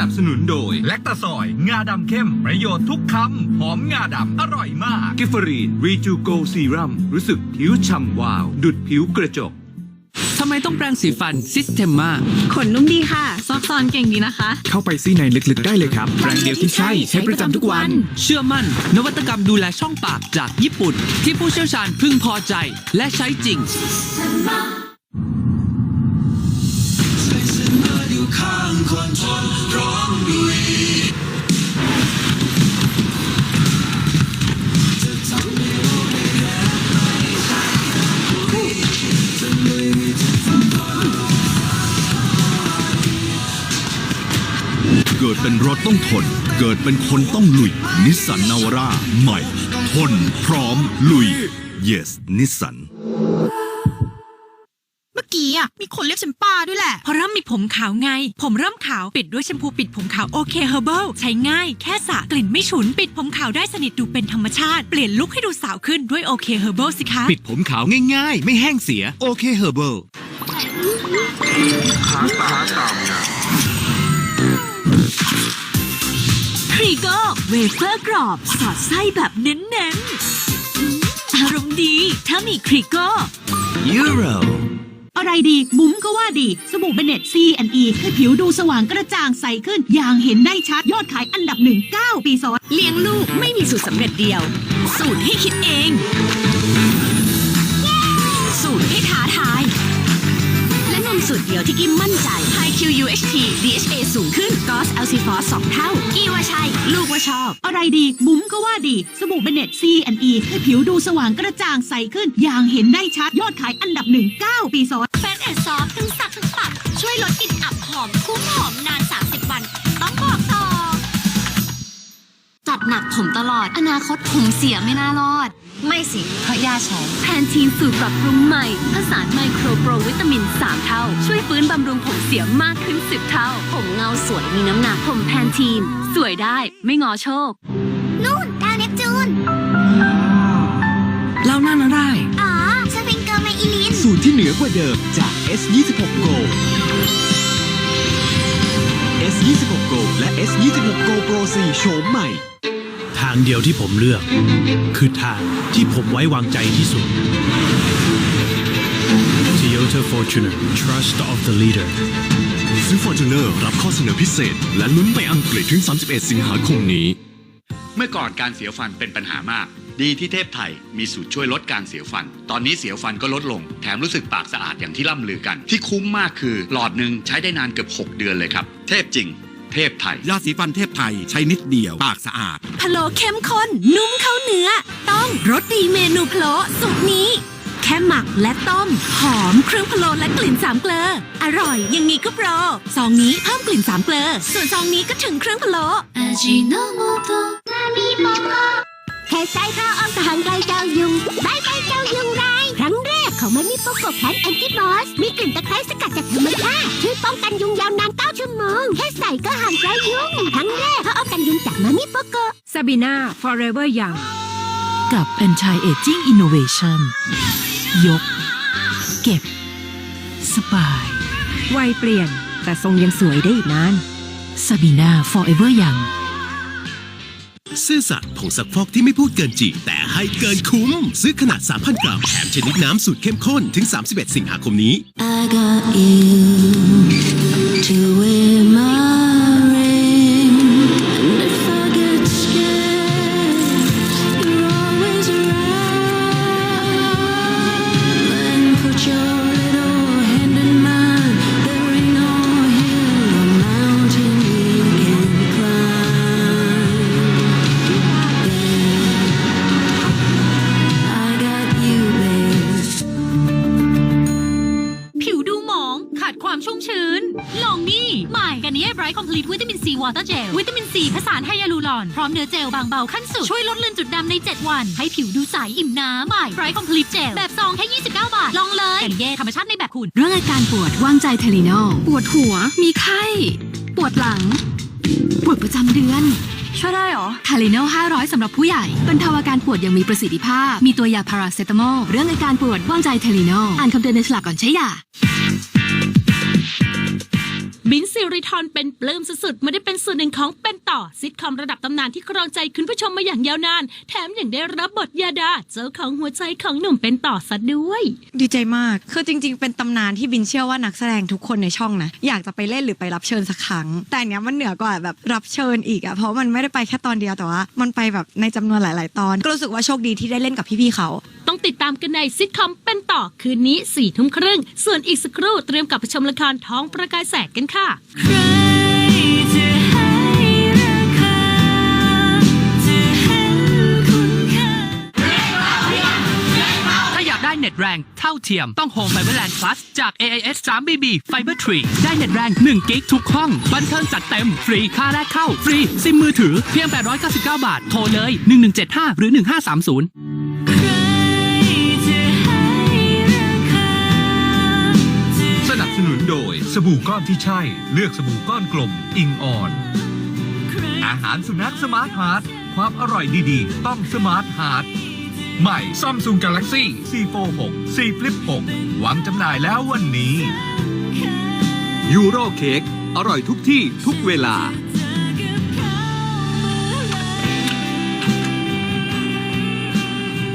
นับสนุนโดย แลคตาซอย งาดำเข้ม ประโยชน์ทุกคำ หอมงาดำ อร่อยมาก กิฟฟรีนรีจูโกซีรัมรู้สึกผิวฉ่ำวาว ดุดผิวกระจก ทำไมต้องแปรงสีฟันซิสเ e มมาขนนุ่มดีค่ะซอกซอนเก่งดีนะคะ เข้าไปซี่ในลึกๆได้เลยครับ แบรนด์เดียวที่ใช่ใช้ประจำทุกวัน เชื่อมั่น นวัตกรรมดูแลช่องปากจากญี่ปุ่น ที่ผู้เชี่ยวชาญพึงพอใจและใช้จริง เกิดเป็นรถต้องทน เกิดเป็นคนต้องลุย นิสสันนาวาร่าใหม่ ทน พร้อม ลุย yes นิสสัน กี้อะมีคนเรียกฉันป้าด้วยแหละเพราะเริ่มมีผมขาวไง ผมเริ่มขาวปิดด้วยแชมพูปิดผมขาวโอเคเฮอร์เบิลใช้ง่ายแค่สระกลิ่นไม่ฉุนปิดผมขาวได้สนิทดูเป็นธรรมชาติเปลี่ยนลุคให้ดูสาวขึ้นด้วยโอเคเฮอร์เบิลสิคะปิดผมขาวง่ายๆ ไม่แห้งเสียโอเคเฮอร์เบิลครีโก้เวเฟอร์กรอบสอดไส้แบบเน้นๆอืมอารมณ์ดีถ้ามีครีโก้ยูโร อะไรดีบุ๋มก็ว่าดี สบู่เบเน็ตซีแอนอีให้ผิวดูสว่างกระจ่างใสขึ้น อย่างเห็นได้ชัดยอดขายอันดับหนึ่งเก้าปีซ้อนเลี้ยงลูกไม่มีสูตรสำเร็จเดียว สูตรให้คิดเอง สูตรให้ท้าทาย และนมสูตรเดียวที่กิมมั่นใจ High QUHT DHA สูงขึ้น GOS l c f o s 2เท่ากี้ว่าใช่ ลูกว่าชอบ อะไรดีบุ๋มก็ว่าดี สบู่เบเน็ตซีแอนอีให้ผิวดูสว่างกระจ่างใสขึ้น อย่างเห็นได้ชัดยอดขายอันดับหนึ่งเก้าปีซ้อน แฟนแอนซอฟทั้งสักทั้งปัดช่วยลดกลิ่นอับหอมคุ้มหอมนาน 30 วัน ต้องบอกต่อ จัดหนักผมตลอด อนาคตผมเสียไม่น่ารอด ไม่สิ เพราะย่าใช้แพนทีนสูตรปรับปรุงใหม่ผสานไมโครโปรวิตามิน 3 เท่า ช่วยฟื้นบำรุงผมเสียมากขึ้น 10 เท่า ผมเงาสวยมีน้ำหนักผมแพนทีน สวยได้ไม่งอโชค นู่นดาวเนปจูนเล่าหน้านะได้ เหนือกว่าเดิมจาก S26 Go S26 Go และ S26 Go Pro 4 โฉมใหม่ ทางเดียวที่ผมเลือก คือทางที่ผมไว้วางใจที่สุด Toyota Fortuner Trust of the Leader ซื้อ Fortuner รับข้อเสนอพิเศษ และลุ้นไปอังกฤษถึง 31 สิงหาคมนี้ เมื่อก่อนการเสียวฟันเป็นปัญหามาก ดีที่เทพไทยมีสูตรช่วยลดการเสียวฟัน ตอนนี้เสียวฟันก็ลดลง แถมรู้สึกปากสะอาดอย่างที่ล่ำลือกัน ที่คุ้มมากคือหลอดหนึ่งใช้ได้นานเกือบ 6 เดือนเลยครับ เทพจริง เทพไทย ยาสีฟันเทพไทยใช้นิดเดียว ปากสะอาด พะโล้เข้มข้นนุ่มเข้าเนื้อ ต้องรสดีเมนูพะโล้สูตรนี้ แค่หมักและต้ม หอมเครื่องพะโล้และกลิ่นสามเกลอ อร่อยอย่างนี้ก็โปรซองนี้เพิ่มกลิ่นสามเกลอ ส่วนซองนี้ก็ถึงเครื่องพะโล้ แค่ใช้ข้าวอ้อมทหารไกลเจ้ายุงบายบายเจ้ายุงไราย ครั้งแรกของมันมีโปโกแพนแอนติบอส มีกลิ่นตะไคร้สกัดจากธรรมชาติช่วยป้องกันยุงยาวนาน9ชั่วโมง แค่ใส่ก็ห่างไกลยุง ครั้งแรกเขาเอากันยุงจากมามิโปโกซาบีนา forever young กับ anti aging innovation ยก เก็บ สบายวัยเปลี่ยน แต่ทรงยังสวยได้อีกนานซาบีนา forever young ซื่อสัตย์ผงซักฟอกที่ไม่พูดเกินจริง แต่ให้เกินคุ้ม ซื้อขนาด 3,000 กรัมแถมชนิดน้ำสูตรเข้มข้นถึง 31 สิงหาคมนี้ I got you to win. กันนี้ไบรท์คอมพลีทวิตามินซีวอเตอร์เจลวิตามินซีผสานไฮยาลูรอน พร้อมเนื้อเจลบางเบาขั้นสุด ช่วยลดเลือนจุดดำใน 7 วัน ให้ผิวดูใสอิ่มน้ำใหม่ไบรท์คอมพลีทเจลแบบซองแค่ 29 บาท ลองเลยกันเย่ธรรมชาติในแบบคุณเรื่องอาการปวดว่างใจเทลีโนปวดหัว มีไข้ ปวดหลัง ปวดประจำเดือนช่วยได้หรอทาลิโน500 สำหรับผู้ใหญ่บรรเทาอาการปวดอย่างมีประสิทธิภาพ มีตัวยาพาราเซตามอล เรื่องอาการปวดว่างใจเทลีโนอ่านคำเตือนในฉลากก่อนใช้ยา บินซิริทอนเป็นปลื้มสุดๆไม่ได้เป็นส่วนหนึ่งของเป็นต่อซิทคอมระดับตำนานที่ครองใจคุณผู้ชมมาอย่างยาวนาน แถมยังได้รับบทยาดา เจ้าของหัวใจของหนุ่มเป็นต่อซะด้วย ดีใจมาก คือจริง ๆ เป็นตำนานที่บินเชื่อว่านักแสดงทุกคนในช่องนะ อยากจะไปเล่นหรือไปรับเชิญสักครั้ง แต่อันเนี้ยมันเหนือกว่าแบบรับเชิญอีกอะเพราะมันไม่ได้ไปแค่ตอนเดียวแต่ว่า มันไปแบบในจำนวนหลาย ๆ ตอนก็รู้สึกว่าโชคดีที่ได้เล่นกับพี่ๆเขา ต้องติดตามกันในซิทคอมเป็นต่อคืนนี้สี่ทุ่มครึ่งส่วนอีกสักครู่เตรียมกลับไปชมละครท้องประกายแสกกันค่ะถ้าอยากได้เน็ตแรงเท่าเทียมต้อง Home Fiberland Plus จาก AIS 3BB Fiber Tree ได้เน็ตแรง 1 กิกทุกห้อง บันเทิงจัดเต็ม ฟรีค่าแรกเข้า ฟรี ซิมมือถือเพียง 899 บาท โทรเลย 1175 หรือ 1530 โดยสบู่ก้อนที่ใช่ เลือกสบู่ก้อนกลม อิงอ่อน อาหารสุนัขสมาร์ทฮาร์ดความอร่อยดีๆ ต้องสมาร์ทฮาร์ดใหม่ซัมซุงกาแล็กซี่4 4 6 4 Flip 6วางจำหน่ายแล้ววันนี้ยูโรเค้กอร่อยทุกที่ทุกเวลา